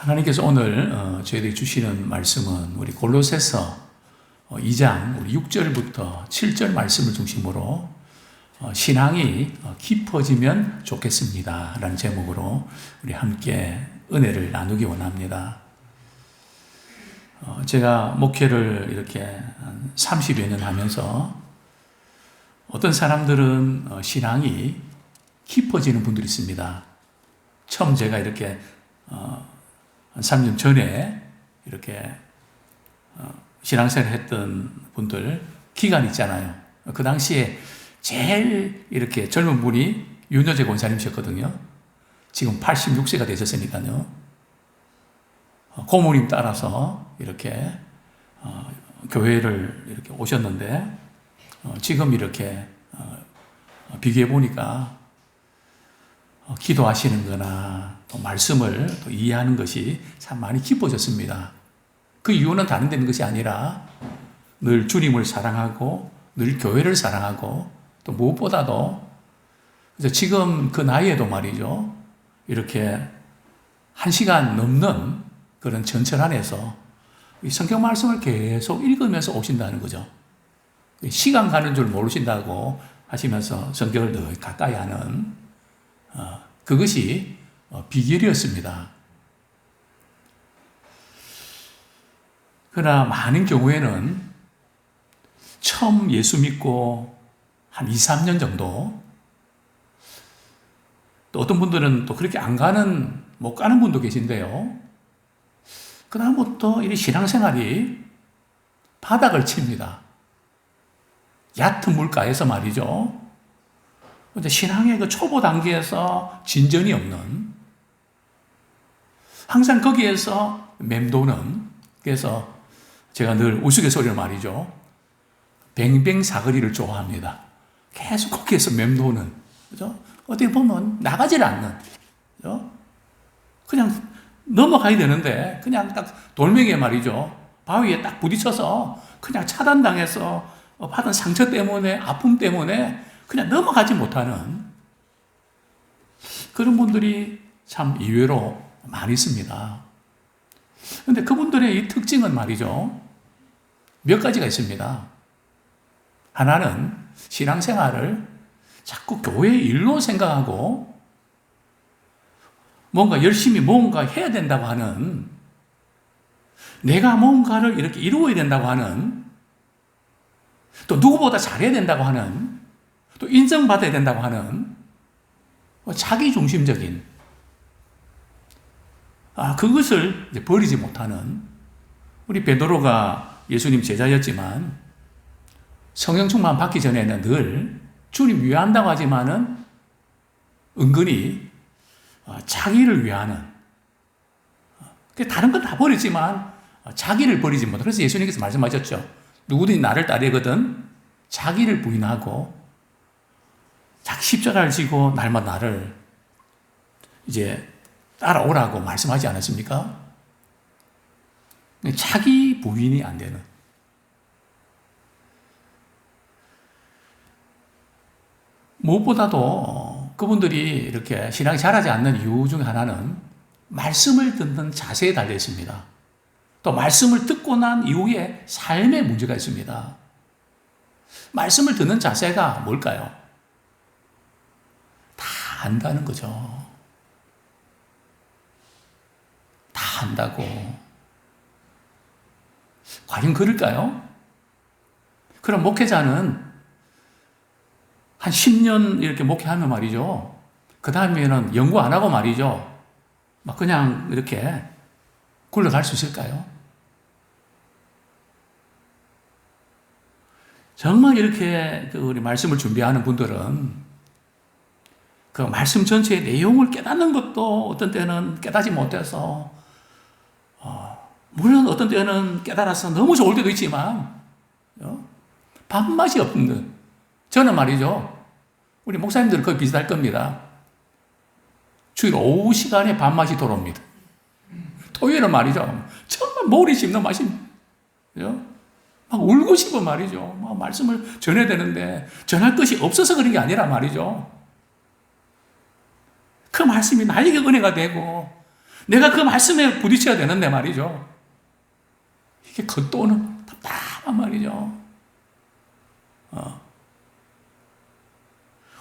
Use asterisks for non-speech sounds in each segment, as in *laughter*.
하나님께서 오늘 어, 저희들이 주시는 말씀은 우리 골로새서 어, 2장 우리 6절부터 7절 말씀을 중심으로 어, 신앙이 어, 깊어지면 좋겠습니다. 라는 제목으로 우리 함께 은혜를 나누기 원합니다. 어, 제가 목회를 이렇게 한 30여 년 하면서 어떤 사람들은 어, 신앙이 깊어지는 분들이 있습니다. 처음 제가 이렇게 어, 한 3년 전에 이렇게 어, 신앙생활 했던 분들 기간 있잖아요. 그 당시에 제일 이렇게 젊은 분이 윤여재 권사님이셨거든요. 지금 86세가 되셨으니까요. 어, 고모님 따라서 이렇게 어, 교회를 이렇게 오셨는데 어, 지금 이렇게 어, 비교해 보니까 어, 기도하시는 거나 또 말씀을 또 이해하는 것이 참 많이 깊어졌습니다. 그 이유는 다른 데는 것이 아니라 늘 주님을 사랑하고 늘 교회를 사랑하고 또 무엇보다도 그래서 지금 그 나이에도 말이죠. 이렇게 한 시간 넘는 그런 전철 안에서 이 성경 말씀을 계속 읽으면서 오신다는 거죠. 시간 가는 줄 모르신다고 하시면서 성경을 더 가까이 하는 어, 그것이 어, 비결이었습니다. 그러나 많은 경우에는 처음 예수 믿고 한 2, 3년 정도 또 어떤 분들은 또 그렇게 안 가는, 못 가는 분도 계신데요. 그다음부터 이 신앙생활이 바닥을 칩니다. 얕은 물가에서 말이죠. 근데 신앙의 그 초보 단계에서 진전이 없는 항상 거기에서 맴도는 그래서 제가 늘 우스갯소리로 말이죠. 뱅뱅 사거리를 좋아합니다. 계속 거기에서 맴도는 그죠? 어떻게 보면 나가질 않는 그죠? 그냥 넘어가야 되는데 그냥 딱 돌멩이에 말이죠. 바위에 딱 부딪혀서 그냥 차단당해서 받은 상처 때문에 아픔 때문에 그냥 넘어가지 못하는 그런 분들이 참 의외로 많이 있습니다. 근데 그분들의 이 특징은 말이죠. 몇 가지가 있습니다. 하나는 신앙생활을 자꾸 교회 일로 생각하고 뭔가 열심히 뭔가 해야 된다고 하는 내가 뭔가를 이렇게 이루어야 된다고 하는 또 누구보다 잘해야 된다고 하는 또 인정받아야 된다고 하는 자기 중심적인 아 그것을 버리지 못하는 우리 베드로가 예수님 제자였지만 성령 충만 받기 전에는 늘 주님 위한다고 하지만은 은근히 자기를 위하는 다른 건 다 버리지만 자기를 버리지 못하 그래서 예수님께서 말씀하셨죠. 누구든지 나를 따르거든 자기를 부인하고 자기 십자가를 지고 날마다 나를 이제 따라오라고 말씀하지 않았습니까? 자기 부인이 안 되는. 무엇보다도 그분들이 이렇게 신앙이 자라지 않는 이유 중 하나는 말씀을 듣는 자세에 달려 있습니다. 또 말씀을 듣고 난 이후에 삶의 문제가 있습니다. 말씀을 듣는 자세가 뭘까요? 다 안다는 거죠. 다 안다고. 과연 그럴까요? 그럼 목회자는 한 10년 이렇게 목회하면 말이죠. 그 다음에는 연구 안 하고 말이죠. 막 그냥 이렇게 굴러갈 수 있을까요? 정말 이렇게 그 우리 말씀을 준비하는 분들은 그 말씀 전체의 내용을 깨닫는 것도 어떤 때는 깨닫지 못해서 어, 물론 어떤 때는 깨달아서 너무 좋을 때도 있지만 어, 밥맛이 없는 저는 말이죠 우리 목사님들은 거의 비슷할 겁니다 주일 오후 시간에 밥맛이 돌아옵니다 토요일은 말이죠 정말 머리 씹는 맛이 그죠? 막 울고 싶어 말이죠. 막 말씀을 전해야 되는데 전할 것이 없어서 그런 게 아니라 말이죠. 그 말씀이 나에게 은혜가 되고 내가 그 말씀에 부딪혀야 되는데 말이죠. 이게 겉도는 답답한 말이죠. 어.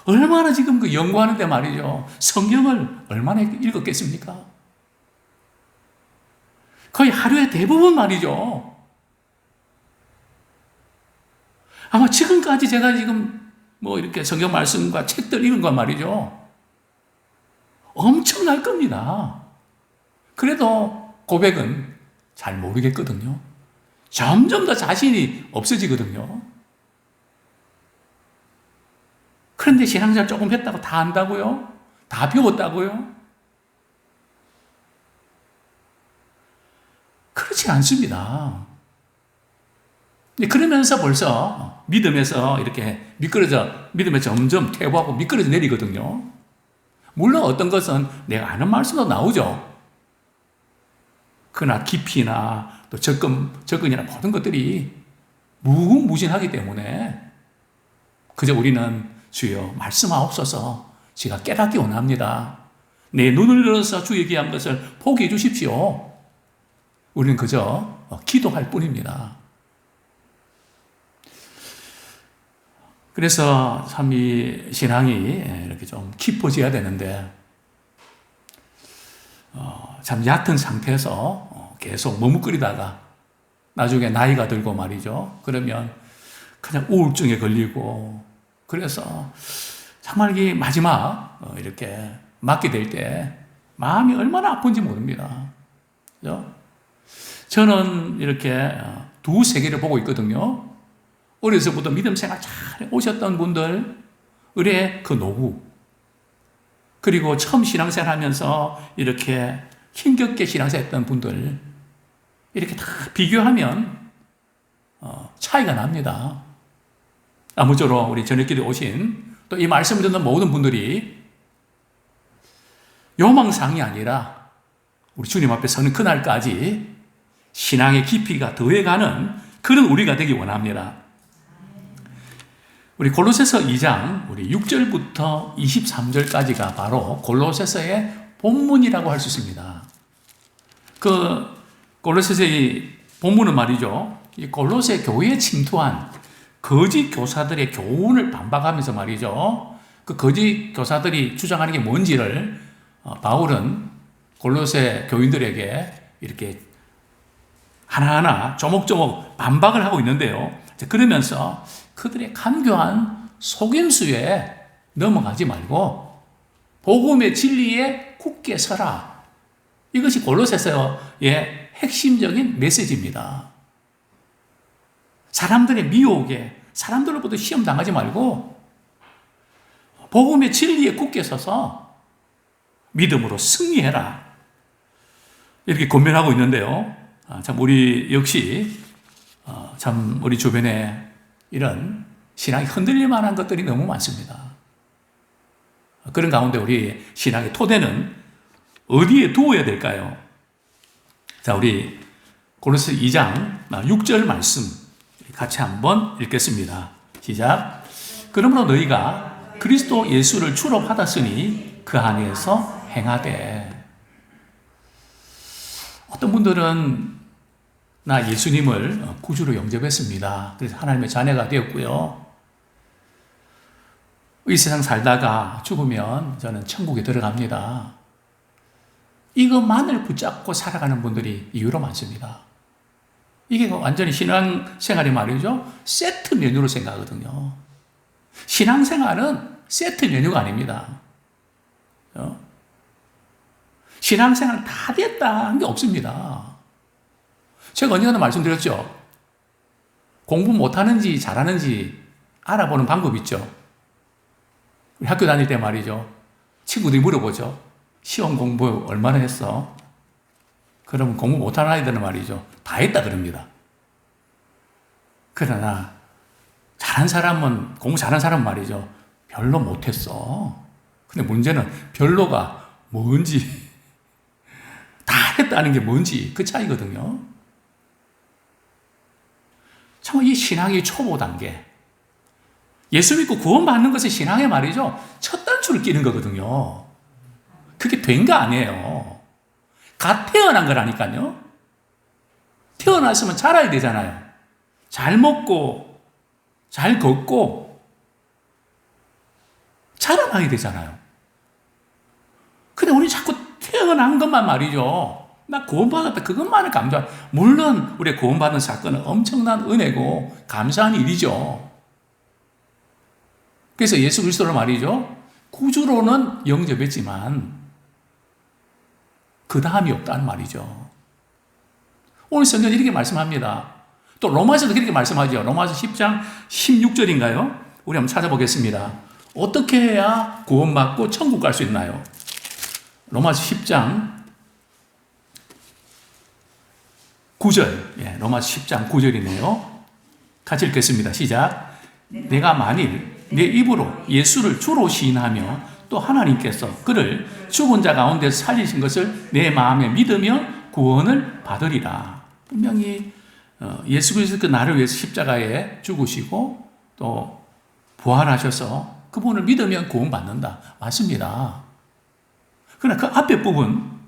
얼마나 지금 그 연구하는데 말이죠. 성경을 얼마나 읽었겠습니까? 거의 하루에 대부분 말이죠. 아마 지금까지 제가 지금 뭐 이렇게 성경 말씀과 책들 읽은 건 말이죠. 엄청날 겁니다. 그래도 고백은 잘 모르겠거든요. 점점 더 자신이 없어지거든요. 그런데 신앙생활 조금 했다고 다 안다고요? 다 배웠다고요? 그렇지 않습니다. 그러면서 벌써 믿음에서 이렇게 미끄러져, 믿음에 점점 퇴보하고 미끄러져 내리거든요. 물론 어떤 것은 내가 아는 말씀도 나오죠. 그러나 깊이나 또 접근, 접근이나 모든 것들이 무궁무진하기 때문에 그저 우리는 주여 말씀하옵소서 제가 깨닫기 원합니다. 내 눈을 열어서 주 얘기한 것을 포기해 주십시오. 우리는 그저 기도할 뿐입니다. 그래서 참 이 신앙이 이렇게 좀 깊어져야 되는데, 어, 참 얕은 상태에서 어, 계속 머뭇거리다가 나중에 나이가 들고 말이죠. 그러면 그냥 우울증에 걸리고, 그래서 정말 이 마지막 어, 이렇게 맞게 될 때 마음이 얼마나 아픈지 모릅니다. 그죠? 저는 이렇게 어, 두 세계를 보고 있거든요. 어려서부터 믿음 생활 잘 오셨던 분들, 의뢰 그 노후, 그리고 처음 신앙생활 하면서 이렇게 힘겹게 신앙생활 했던 분들, 이렇게 다 비교하면 어, 차이가 납니다. 아무쪼록 우리 저녁길에 오신 또 이 말씀을 듣는 모든 분들이 요망상이 아니라 우리 주님 앞에 서는 그날까지 신앙의 깊이가 더해가는 그런 우리가 되기 원합니다. 우리 골로새서 2장 우리 6절부터 23절까지가 바로 골로새서의 본문이라고 할 수 있습니다. 그 골로새서의 본문은 말이죠. 이 골로새 교회에 침투한 거짓 교사들의 교훈을 반박하면서 말이죠. 그 거짓 교사들이 주장하는 게 뭔지를 어, 바울은 골로새 교인들에게 이렇게 하나하나 조목조목 반박을 하고 있는데요. 그러면서 그들의 간교한 속임수에 넘어가지 말고 복음의 진리에 굳게 서라. 이것이 골로새서의 핵심적인 메시지입니다. 사람들의 미혹에 사람들로부터 시험 당하지 말고 복음의 진리에 굳게 서서 믿음으로 승리해라. 이렇게 권면하고 있는데요. 아, 참 우리 역시 어, 참 우리 주변에 이런 신앙이 흔들릴 만한 것들이 너무 많습니다. 그런 가운데 우리 신앙의 토대는 어디에 두어야 될까요? 자, 우리 고로스 2장 6절 말씀 같이 한번 읽겠습니다. 시작. 그러므로 너희가 그리스도 예수를 주로 받았으니 그 안에서 행하되 어떤 분들은 나 예수님을 구주로 영접했습니다. 그래서 하나님의 자녀가 되었고요. 이 세상 살다가 죽으면 저는 천국에 들어갑니다. 이것만을 붙잡고 살아가는 분들이 이유로 많습니다. 이게 완전히 신앙생활이 말이죠. 세트 메뉴로 생각하거든요. 신앙생활은 세트 메뉴가 아닙니다. 어? 신앙생활 다 됐다 한 게 없습니다. 제가 언젠가 말씀드렸죠. 공부 못하는지 잘하는지 알아보는 방법 있죠. 학교 다닐 때 말이죠. 친구들이 물어보죠. 시험 공부 얼마나 했어? 그러면 공부 못하는 아이들은 말이죠. 다 했다 그럽니다. 그러나 잘한 사람은 공부 잘한 사람 말이죠. 별로 못했어. 근데 문제는 별로가 뭔지 *laughs* 다 했다는 게 뭔지 그 차이거든요. 참이 신앙의 초보 단계. 예수 믿고 구원받는 것이 신앙의 말이죠. 첫 단추를 끼는 거거든요. 그게 된 거 아니에요. 갓 태어난 거라니까요. 태어났으면 자라야 되잖아요. 잘 먹고, 잘 걷고, 자라나야 되잖아요. 근데 우리 자꾸 태어난 것만 말이죠. 나 구원받았다. 그것만을 감사. 물론 우리 구원받은 사건은 엄청난 은혜고 감사한 일이죠. 그래서 예수 그리스도로 말이죠. 구주로는 영접했지만 그 다음이 없다는 말이죠. 오늘 성경 이렇게 말씀합니다. 또 로마서도 그렇게 말씀하죠. 로마서 10장 16절인가요? 우리 한번 찾아보겠습니다. 어떻게 해야 구원받고 천국 갈 수 있나요? 로마서 10장 9절. 예, 로마서 10장 9절이네요. 같이 읽겠습니다. 시작. 내가 만일 내 입으로 예수를 주로 시인하며 또 하나님께서 그를 죽은 자 가운데 살리신 것을 내 마음에 믿으면 구원을 받으리라. 분명히 어, 예수 그리스도 그 나를 위해서 십자가에 죽으시고 또 부활하셔서 그분을 믿으면 구원받는다. 맞습니다. 그러나 그 앞에 부분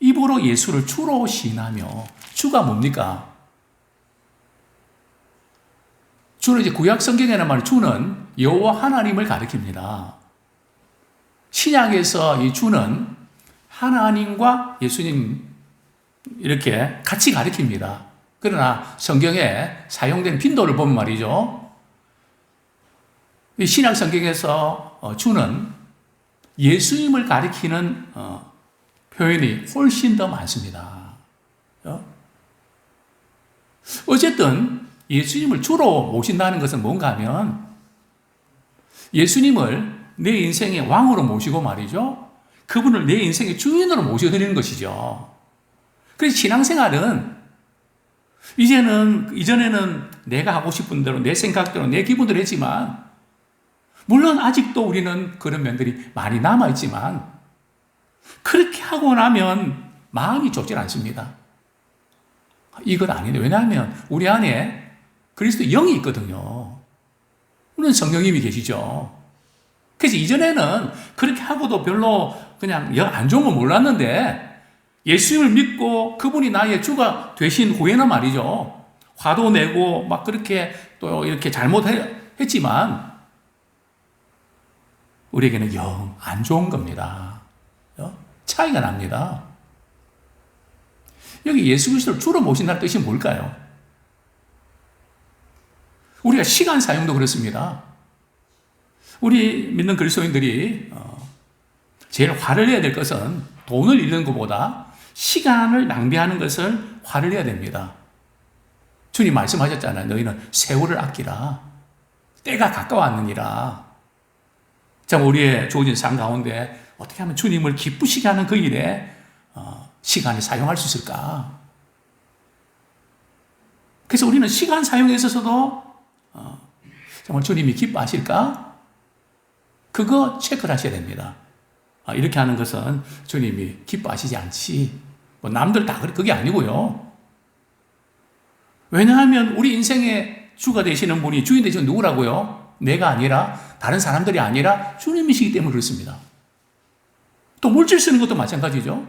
입으로 예수를 주로 시인하며 주가 뭡니까? 주는 이제 구약 성경에는 말 주는 여호와 하나님을 가리킵니다. 신약에서 이 주는 하나님과 예수님 이렇게 같이 가리킵니다. 그러나 성경에 사용된 빈도를 보면 말이죠. 이 신약 성경에서 어, 주는 예수님을 가리키는 어, 표현이 훨씬 더 많습니다. 어? 어쨌든 예수님을 주로 모신다는 것은 뭔가 하면 예수님을 내 인생의 왕으로 모시고 말이죠. 그분을 내 인생의 주인으로 모셔드리는 것이죠. 그래서 신앙생활은 이제는, 이전에는 내가 하고 싶은 대로 내 생각대로 내 기분대로 했지만, 물론 아직도 우리는 그런 면들이 많이 남아있지만, 그렇게 하고 나면 마음이 좁질 않습니다. 이건 아닌데, 왜냐하면 우리 안에 그리스도 영이 있거든요. 우리는 성령님이 계시죠. 그래서 이전에는 그렇게 하고도 별로 그냥 영안 좋은 거 몰랐는데, 예수님을 믿고 그분이 나의 주가 되신 후에는 말이죠. 화도 내고 막 그렇게 또 이렇게 잘못했지만 우리에게는 영 안 좋은 겁니다. 어? 차이가 납니다. 여기 예수 그리스도를 주로 모신다는 뜻이 뭘까요? 우리가 시간 사용도 그렇습니다. 우리 믿는 그리스도인들이 어, 제일 화를 내야 될 것은 돈을 잃는 것보다 시간을 낭비하는 것을 화를 내야 됩니다. 주님 말씀하셨잖아요. 너희는 세월을 아끼라. 때가 가까웠느니라. 참 우리의 주어진 삶 가운데 어떻게 하면 주님을 기쁘시게 하는 그 일에 어, 시간을 사용할 수 있을까? 그래서 우리는 시간 사용에 있어서도 어, 정말 주님이 기뻐하실까? 그거 체크를 하셔야 됩니다. 아, 이렇게 하는 것은 주님이 기뻐하시지 않지. 뭐 남들 다 그게 아니고요. 왜냐하면 우리 인생의 주가 되시는 분이 주인 되시는 누구라고요? 내가 아니라 다른 사람들이 아니라 주님이시기 때문에 그렇습니다. 또 물질 쓰는 것도 마찬가지죠.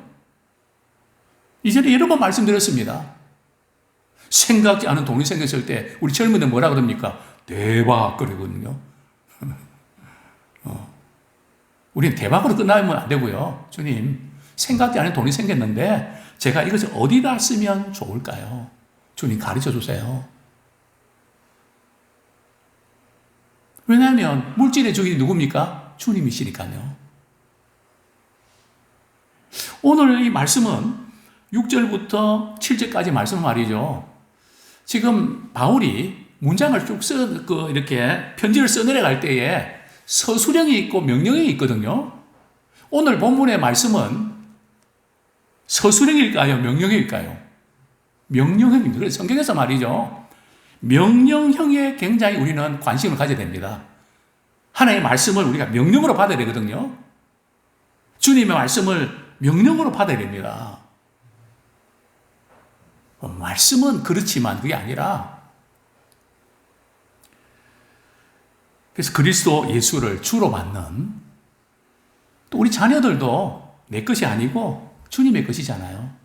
이전에 여러 번 말씀드렸습니다. 생각지 않은 돈이 생겼을 때 우리 젊은이들 뭐라 그럽니까? 대박 그러거든요. *laughs* 어. 우리는 대박으로 끝나면 안 되고요. 주님, 생각지 않은 돈이 생겼는데 제가 이것을 어디다 쓰면 좋을까요? 주님 가르쳐 주세요. 왜냐하면 물질의 주인이 누굽니까? 주님이시니까요. 오늘 이 말씀은 6절부터 7절까지 말씀 말이죠. 지금 바울이 문장을 쭉 써, 그 이렇게 편지를 써내려갈 때에 서술형이 있고 명령형이 있거든요. 오늘 본문의 말씀은 서술형일까요? 명령형일까요? 명령형입니다. 그래서 성경에서 말이죠. 명령형에 굉장히 우리는 관심을 가져야 됩니다. 하나님의 말씀을 우리가 명령으로 받아야 되거든요. 주님의 말씀을 명령으로 받아야 됩니다. 어, 말씀은 그렇지만 그게 아니라 그래서 그리스도 예수를 주로 받는 또 우리 자녀들도 내 것이 아니고 주님의 것이잖아요.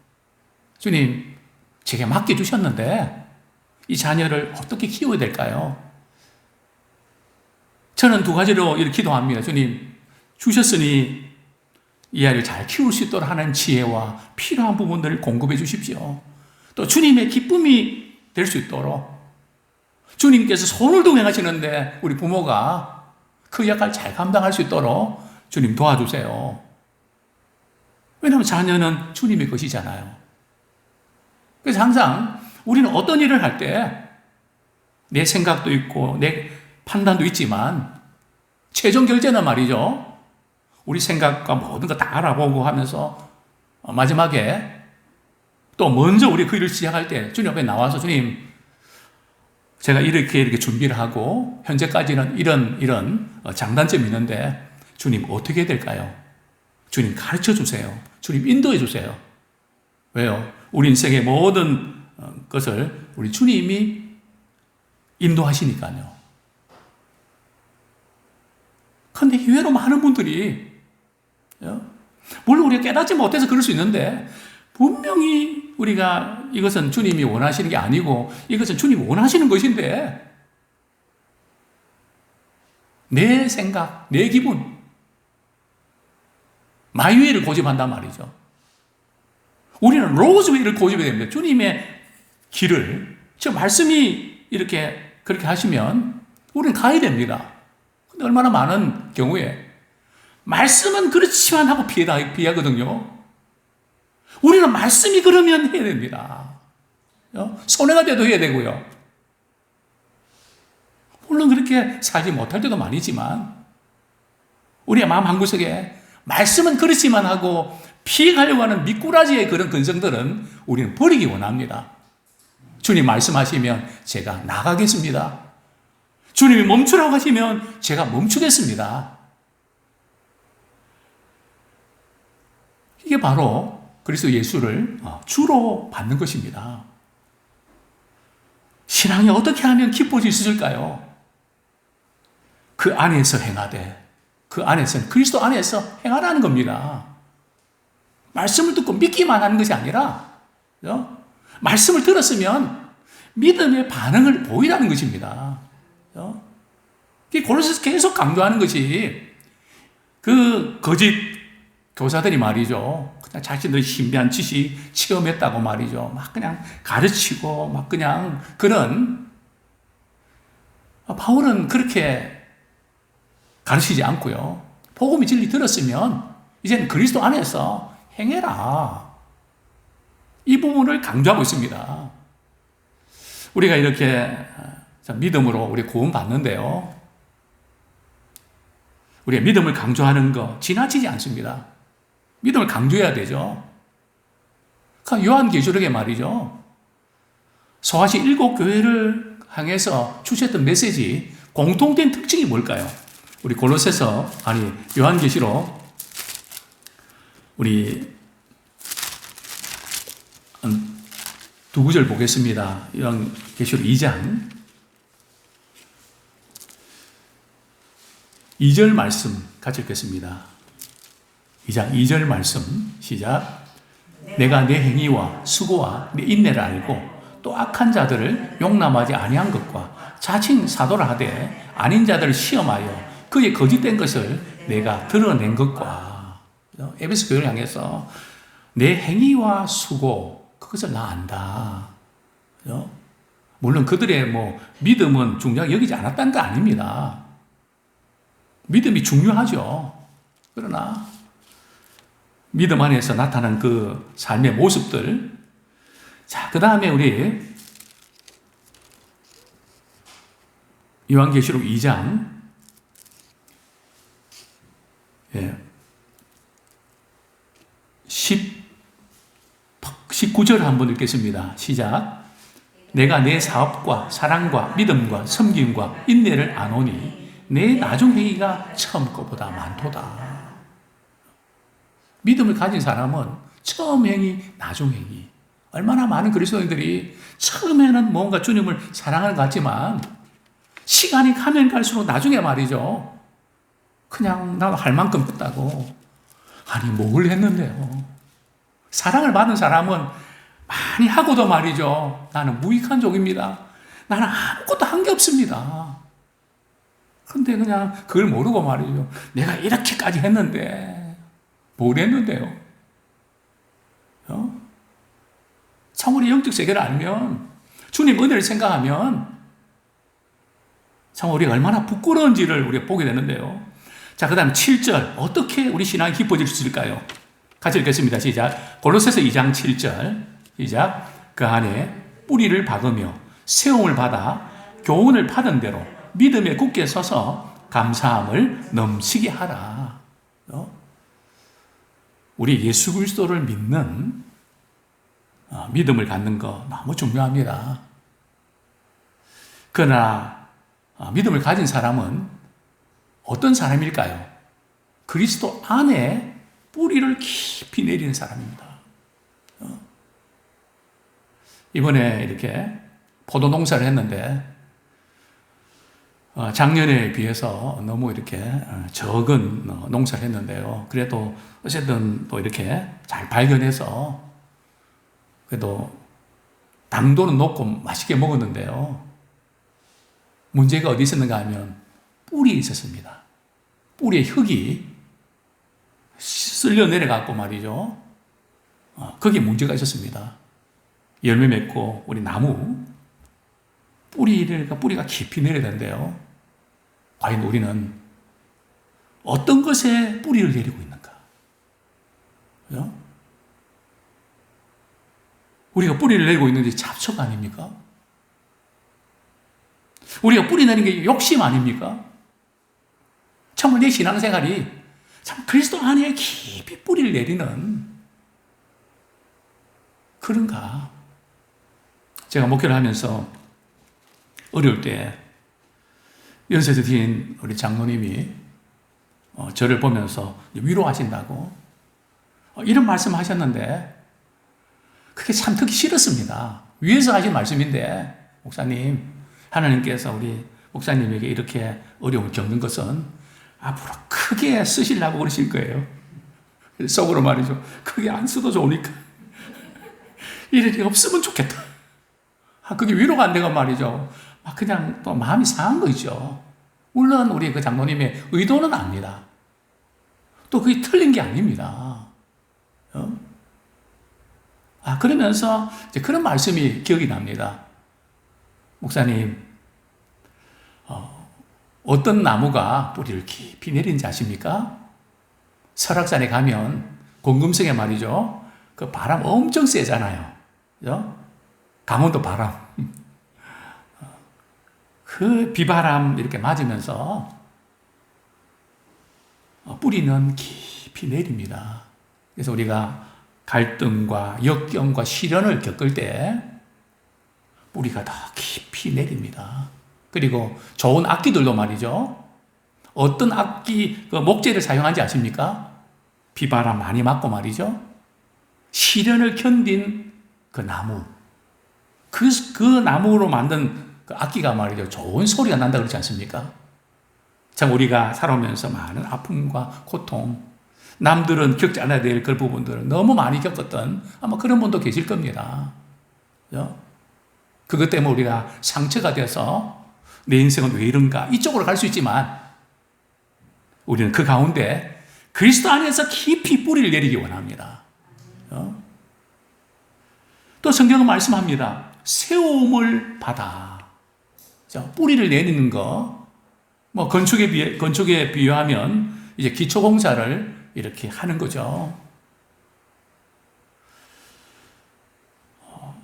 주님, 제게 맡겨주셨는데, 이 자녀를 어떻게 키워야 될까요? 저는 두 가지로 이렇게 기도합니다. 주님, 주셨으니 이 아이를 잘 키울 수 있도록 하는 지혜와 필요한 부분들을 공급해 주십시오. 또 주님의 기쁨이 될 수 있도록 주님께서 손을 두고 행하시는데 우리 부모가 그 역할 잘 감당할 수 있도록 주님 도와주세요. 왜냐하면 자녀는 주님의 것이잖아요. 그래서 항상 우리는 어떤 일을 할 때 내 생각도 있고 내 판단도 있지만 최종 결제는 말이죠. 우리 생각과 모든 거 다 알아보고 하면서 마지막에 또 먼저 우리 그 일을 시작할 때 주님 앞에 나와서 주님 제가 이렇게 이렇게 준비를 하고 현재까지는 이런 이런 장단점이 있는데 주님 어떻게 될까요? 주님 가르쳐 주세요. 주님 인도해 주세요. 왜요? 우리 인생의 모든 것을 우리 주님이 인도하시니까요. 근데 의외로 많은 분들이 물론 우리가 깨닫지 못해서 그럴 수 있는데 분명히 우리가 이것은 주님이 원하시는 게 아니고 이것은 주님이 원하시는 것인데 내 생각, 내 기분, 마이웨이를 고집한단 말이죠. 우리는 로즈웨이를 고집해야 됩니다. 주님의 길을, 저 말씀이 이렇게 그렇게 하시면 우리는 가야 됩니다. 근데 얼마나 많은 경우에 말씀은 그렇지만 하고 피해다, 피하거든요. 우리는 말씀이 그러면 해야 됩니다. 어? 손해가 돼도 해야 되고요. 물론 그렇게 살지 못할 때도 많이지만, 우리의 마음 한구석에 말씀은 그렇지만 하고 피해가려고 하는 미꾸라지의 그런 근성들은 우리는 버리기 원합니다. 주님 말씀하시면 제가 나가겠습니다. 주님이 멈추라고 하시면 제가 멈추겠습니다. 이게 바로 그리스도 예수를 주로 받는 것입니다. 신앙이 어떻게 하면 기뻐질 수 있을까요? 그 안에서 행하되, 그 안에서, 그리스도 안에서 행하라는 겁니다. 말씀을 듣고 믿기만 하는 것이 아니라, 말씀을 들었으면 믿음의 반응을 보이라는 것입니다. 골로새서 계속 강조하는 것이 그 거짓 교사들이 말이죠. 그냥 자신들의 신비한 지식 체험했다고 말이죠. 막 그냥 가르치고 막 그냥 그런 바울은 그렇게 가르치지 않고요. 복음이 진리 들었으면 이제는 그리스도 안에서 행해라. 이 부분을 강조하고 있습니다. 우리가 이렇게 믿음으로 우리 구원 받는데요. 우리가 믿음을 강조하는 거 지나치지 않습니다. 믿음을 강조해야 되죠. 그 요한계시록에 말이죠. 소아시 일곱 교회를 향해서 주셨던 메시지 공통된 특징이 뭘까요? 우리 골로새서 아니 요한계시록 우리 두 구절 보겠습니다. 요한계시록 2장 2절 말씀 같이 읽겠습니다. 2장 2절 말씀 시작. 내가 내 행위와 수고와 내 인내를 알고 또 악한 자들을 용납하지 아니한 것과 자칭 사도를 하되 아닌 자들을 시험하여 그의 거짓된 것을 내가 드러낸 것과 에베소 교회를 향해서 내 행위와 수고 그것을 나 안다. 물론 그들의 뭐 믿음은 중요하게 여기지 않았다는 거 아닙니다. 믿음이 중요하죠. 그러나 믿음 안에서 나타난 그 삶의 모습들. 자, 그 다음에 우리 요한계시록 2장 예. 10, 19절 한번 읽겠습니다. 시작. 내가 내 사업과 사랑과 믿음과 섬김과 인내를 아노니 내 나중 행위가 처음 것보다 많도다. 믿음을 가진 사람은 처음 행위, 나중 행위. 얼마나 많은 그리스도인들이 처음에는 뭔가 주님을 사랑하는 것 같지만 시간이 가면 갈수록 나중에 말이죠. 그냥 나도 할 만큼 했다고. 아니, 뭘 했는데요. 사랑을 받은 사람은 많이 하고도 말이죠. 나는 무익한 종입니다. 나는 아무것도 한 게 없습니다. 근데 그냥 그걸 모르고 말이죠. 내가 이렇게까지 했는데, 뭘 했는데요? 어? 참 우리 영적 세계를 알면, 주님 은혜를 생각하면, 참 우리가 얼마나 부끄러운지를 우리가 보게 되는데요. 자, 그 다음 7절. 어떻게 우리 신앙이 깊어질 수 있을까요? 같이 읽겠습니다. 시작. 골로새서 2장 7절. 시작. 그 안에 뿌리를 박으며 세움을 받아 교훈을 받은 대로 믿음에 굳게 서서 감사함을 넘치게 하라. 어? 우리 예수 그리스도를 믿는 어, 믿음을 갖는 거 너무 중요합니다. 그러나 어, 믿음을 가진 사람은 어떤 사람일까요? 그리스도 안에 뿌리를 깊이 내리는 사람입니다. 어? 이번에 이렇게 포도 농사를 했는데 어, 작년에 비해서 너무 이렇게 어, 적은 어, 농사를 했는데요. 그래도 어쨌든 또 이렇게 잘 발견해서 그래도 당도는 높고 맛있게 먹었는데요. 문제가 어디 있었는가 하면 뿔이 있었습니다. 뿌리에 흙이 쓸려 내려갔고 말이죠. 거기에 문제가 있었습니다. 열매 맺고 우리 나무 뿌리를 그러니까 뿌리가 깊이 내려는데요. 과연 우리는 어떤 것에 뿌리를 내리고 있는가? 그죠? 우리가 뿌리를 내리고 있는지 잡초가 아닙니까? 우리가 뿌리 내는 게 욕심 아닙니까? 정말 내 신앙생활이 참 그리스도 안에 깊이 뿌리를 내리는 그런가? 제가 목회를 하면서 어려울 때 연세대 뒤인 우리 장로님이 어, 저를 보면서 위로하신다고 어, 이런 말씀 하셨는데 그게 참 듣기 싫었습니다. 위에서 하신 말씀인데 목사님 하나님께서 우리 목사님에게 이렇게 어려움을 겪는 것은 앞으로 크게 쓰시려고 그러실 거예요. 속으로 말이죠. 크게 안 써도 좋으니까. *laughs* 이렇게 없으면 좋겠다. 아, 그게 위로가 안 되고 말이죠. 막 그냥 또 마음이 상한 거죠. 물론 우리 그 장로님의 의도는 압니다. 또 그게 틀린 게 아닙니다. 어? 아, 그러면서 이제 그런 말씀이 기억이 납니다. 목사님, 어, 어떤 나무가 뿌리를 깊이 내린지 아십니까? 설악산에 가면 공금성에 말이죠. 그 바람 엄청 세잖아요. 그죠? 강원도 바람. 그 비바람 이렇게 맞으면서 뿌리는 깊이 내립니다. 그래서 우리가 갈등과 역경과 시련을 겪을 때 뿌리가 더 깊이 내립니다. 그리고 좋은 악기들도 말이죠. 어떤 악기, 그 목재를 사용하지 아십니까? 비바람 많이 맞고 말이죠. 시련을 견딘 그 나무. 그, 그 나무로 만든 그 악기가 말이죠. 좋은 소리가 난다 그러지 않습니까? 참 우리가 살아오면서 많은 아픔과 고통, 남들은 겪지 않아야 될 그 부분들을 너무 많이 겪었던 아마 그런 분도 계실 겁니다. 그죠? 그것 때문에 우리가 상처가 돼서 내 인생은 왜 이런가 이쪽으로 갈 수 있지만 우리는 그 가운데 그리스도 안에서 깊이 뿌리를 내리기 원합니다. 그죠? 또 성경은 말씀합니다. 세움을 받아. 자, 뿌리를 내리는 거, 뭐 건축에 비해, 건축에 비유하면 이제 기초 공사를 이렇게 하는 거죠. 어,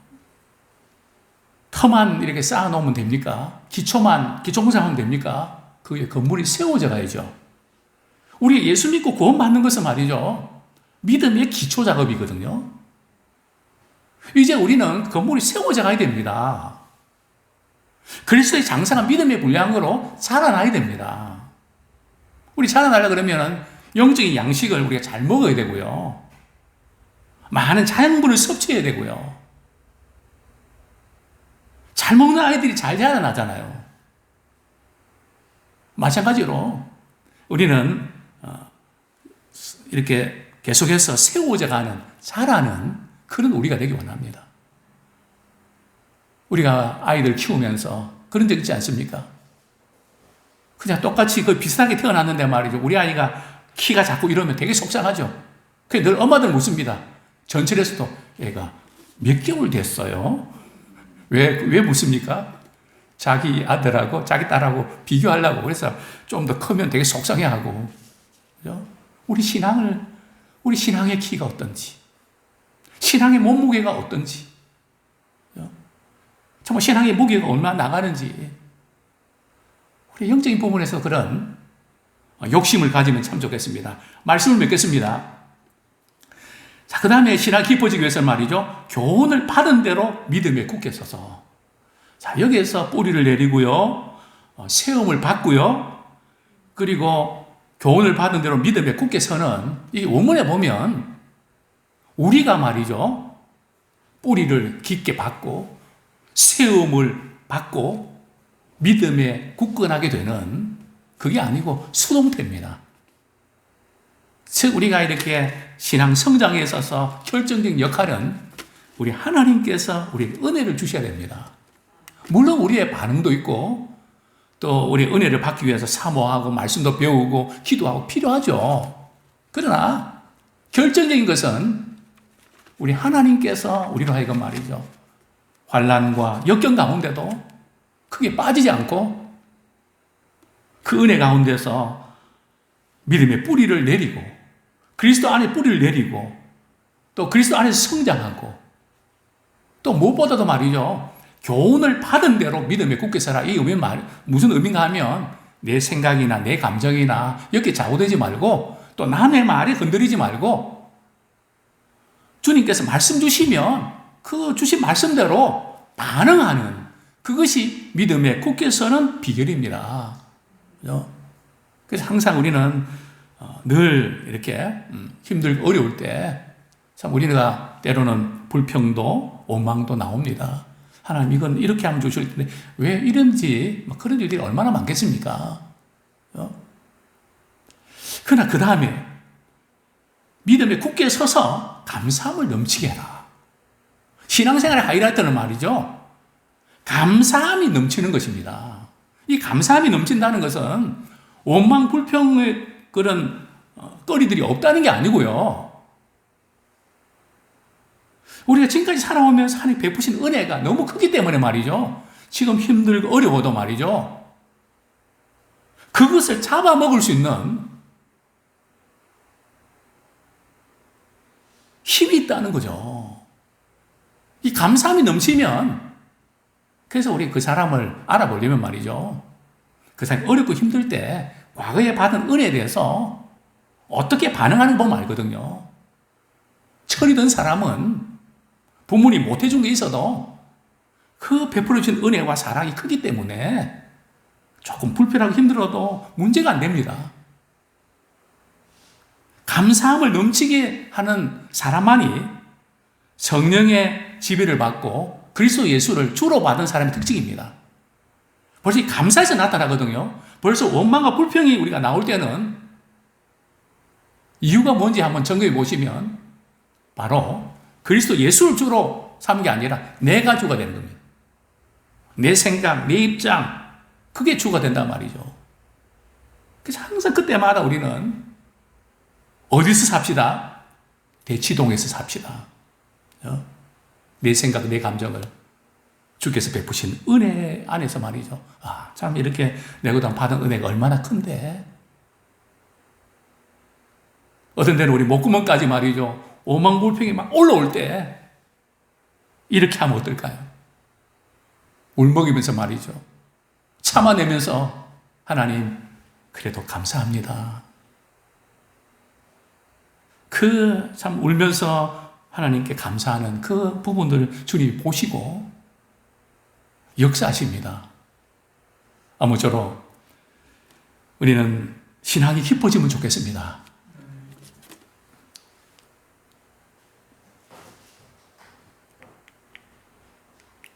터만 이렇게 쌓아놓으면 됩니까? 기초만, 기초 공사하면 됩니까? 그게 건물이 세워져 가야죠. 우리 예수 믿고 구원받는 것은 말이죠. 믿음의 기초 작업이거든요. 이제 우리는 건물이 세워져 가야 됩니다. 그리스도의 장사가 믿음의 분량으로 자라나야 됩니다. 우리 자라나려 그러면 영적인 양식을 우리가 잘 먹어야 되고요. 많은 자연분을 섭취해야 되고요. 잘 먹는 아이들이 잘 자라나잖아요. 마찬가지로 우리는 어, 이렇게 계속해서 세워져 가는, 자라는 그런 우리가 되기 원합니다. 우리가 아이들 키우면서 그런 적 있지 않습니까? 그냥 똑같이 그 비슷하게 태어났는데 말이죠. 우리 아이가 키가 자꾸 이러면 되게 속상하죠. 그늘 엄마들 묻습니다. 전철에서도 얘가 몇 개월 됐어요? 왜, 왜 묻습니까? 자기 아들하고 자기 딸하고 비교하려고 그래서 좀 더 크면 되게 속상해하고 그죠? 우리 신앙을 우리 신앙의 키가 어떤지 신앙의 몸무게가 어떤지? 정말 신앙의 무게가 얼마나 나가는지 우리 영적인 부분에서 그런 욕심을 가지면 참 좋겠습니다. 말씀을 맺겠습니다. 자, 그 다음에 신앙 깊어지기 위해서 말이죠. 교훈을 받은 대로 믿음에 굳게 서서. 자, 여기에서 뿌리를 내리고요. 어, 세움을 받고요. 그리고 교훈을 받은 대로 믿음에 굳게 서는 이 원문에 보면 우리가 말이죠. 뿌리를 깊게 받고 세움을 받고 믿음에 굳건하게 되는 그게 아니고 수동태입니다. 즉, 우리가 이렇게 신앙 성장에 있어서 결정적인 역할은 우리 하나님께서 우리 은혜를 주셔야 됩니다. 물론 우리의 반응도 있고, 또 우리 은혜를 받기 위해서 사모하고, 말씀도 배우고, 기도하고 필요하죠. 그러나, 결정적인 것은 우리 하나님께서 우리로 하여금 말이죠. 환란과 역경 가운데도 크게 빠지지 않고 그 은혜 가운데서 믿음의 뿌리를 내리고 그리스도 안에 뿌리를 내리고 또 그리스도 안에서 성장하고 또 무엇보다도 말이죠. 교훈을 받은 대로 믿음에 굳게 살아. 이 의미 말, 무슨 의미인가 하면 내 생각이나 내 감정이나 여기에 좌우되지 말고 또 남의 말에 건드리지 말고 주님께서 말씀 주시면 그 주신 말씀대로 반응하는 그것이 믿음의 굳게 서는 비결입니다. 그래서 항상 우리는 어, 늘 이렇게 음, 힘들고 어려울 때 참 우리가 때로는 불평도 원망도 나옵니다. 하나님 이건 이렇게 하면 주실 텐데 왜 이런지 그런 일들이 얼마나 많겠습니까? 그러나 그 다음에 믿음에 굳게 서서 감사함을 넘치게 해라. 신앙생활의 하이라이트는 말이죠. 감사함이 넘치는 것입니다. 이 감사함이 넘친다는 것은 원망 불평의 그런 거리들이 없다는 게 아니고요. 우리가 지금까지 살아오면서 하나님 베푸신 은혜가 너무 크기 때문에 말이죠. 지금 힘들고 어려워도 말이죠. 그것을 잡아먹을 수 있는 힘이 있다는 거죠. 이 감사함이 넘치면 그래서 우리 그 사람을 알아보려면 말이죠. 그 사람이 어렵고 힘들 때 과거에 받은 은혜에 대해서 어떻게 반응하는 법 알거든요. 철이든 사람은 부모님 못해준 게 있어도 그 베풀어 준 은혜와 사랑이 크기 때문에 조금 불편하고 힘들어도 문제가 안 됩니다. 감사함을 넘치게 하는 사람만이 성령의 지배를 받고 그리스도 예수를 주로 받은 사람의 특징입니다. 벌써 감사에서 나타나거든요. 벌써 원망과 불평이 우리가 나올 때는 이유가 뭔지 한번 점검해 보시면 바로 그리스도 예수를 주로 삼는 게 아니라 내 가 주가 되는 겁니다. 내 생각, 내 입장, 그게 주가 된단 말이죠. 그래서 항상 그때마다 우리는 어디서 삽시다? 대치동에서 삽시다. 어? 내 생각, 내 감정을 주께서 베푸신 은혜 안에서 말이죠. 아, 참 이렇게 내가 받은 은혜가 얼마나 큰데. 어떤 때는 우리 목구멍까지 말이죠. 오망불평이 막 올라올 때 이렇게 하면 어떨까요? 울먹이면서 말이죠. 참아내면서 하나님 그래도 감사합니다. 그 참 울면서 하나님께 감사하는 그 부분들을 주님이 보시고 역사하십니다. 아무쪼록 우리는 신앙이 깊어지면 좋겠습니다.